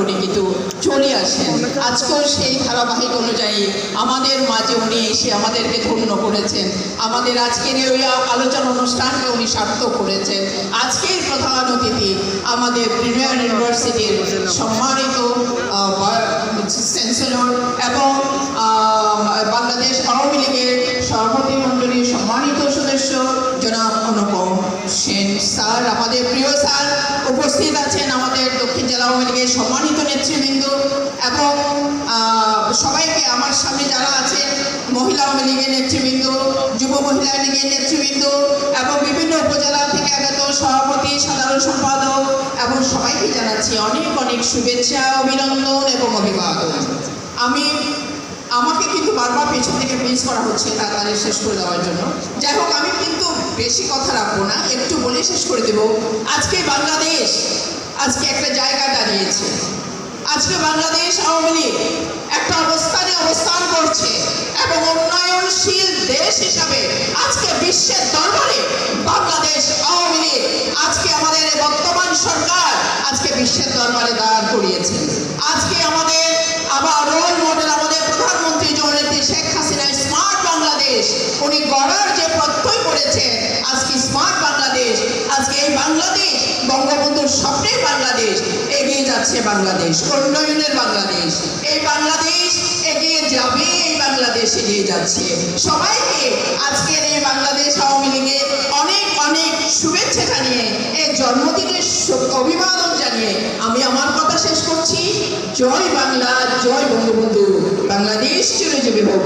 বলেই আসেন। আজকেও সেই ধারাবাহিক অনুযায়ী আমাদের মাঝে উনি এসে আমাদেরকে ধন্য করেছেন। আমাদের আজকের ওই আলোচনা অনুষ্ঠানকে উনি সার্থক করেছেন। আজকের প্রধান অতিথি আমাদের প্রিমিয়ার ইউনিভার্সিটির সম্মানিত চ্যান্সেলর এবং বাংলাদেশ আওয়ামী লীগের সভাপতি মণ্ডলীর সম্মানিত সদস্য জনাব আমাদের দক্ষিণ জেলা আওয়ামী লীগের সম্মানিত নেতৃবৃন্দ এবং সবাইকে আমার সামনে যারা আছেন, মহিলা আওয়ামী লীগের নেতৃবৃন্দ, যুব মহিলা লীগের নেতৃবৃন্দ এবং বিভিন্ন উপজেলা থেকে আগত সভাপতি, সাধারণ সম্পাদক এবং সবাইকে জানাচ্ছি অনেক অনেক শুভেচ্ছা, অভিনন্দন এবং অভিবাদন। আমি, আমাকে কিন্তু বারবার পেছন থেকে মিস করা হচ্ছে তাড়াতাড়ি শেষ করে দেওয়ার জন্য। যাই হোক, আমি কিন্তু বেশি কথা রাখব না, একটু বলে শেষ করে দেব। আজকে বাংলাদেশ আজকে একটা জায়গা দাঁড়িয়েছে। আজকে বাংলাদেশ আওয়ামী লীগ একটা অবস্থানে অবস্থান করছে এবং উন্নয়নশীল দেশ হিসাবে আজকে বিশ্বের দরবারে বাংলাদেশ আওয়ামী লীগ আজকে আমাদের বর্তমান সরকার আজকে বিশ্বের দরবারে দাঁড় করিয়েছে। আজকে আমাদের আবার রোল মডেল আমাদের প্রধানমন্ত্রী জননেত্রী শেখ হাসিনা স্মার্ট বাংলাদেশ, উনি গড়ার যে প্রত্যয় করেছেন আজকে স্মার্ট বাংলাদেশ, আজকে এই স্বপ্নের বাংলাদেশ, এগিয়ে যাচ্ছে বাংলাদেশ, উন্নয়নের বাংলাদেশ। এই বাংলাদেশ এগিয়ে যাবে, এই বাংলাদেশ এগিয়ে যাচ্ছে। সবাইকে আজকের এই বাংলাদেশ আওয়ামী লীগের অনেক অনেক শুভেচ্ছা জানিয়ে এই জন্মদিনের অভিবাদন জানিয়ে আমি আমার কথা শেষ করছি। জয় বাংলা, জয় বঙ্গবন্ধু। বাংলাদেশ চিরজীবী হোক।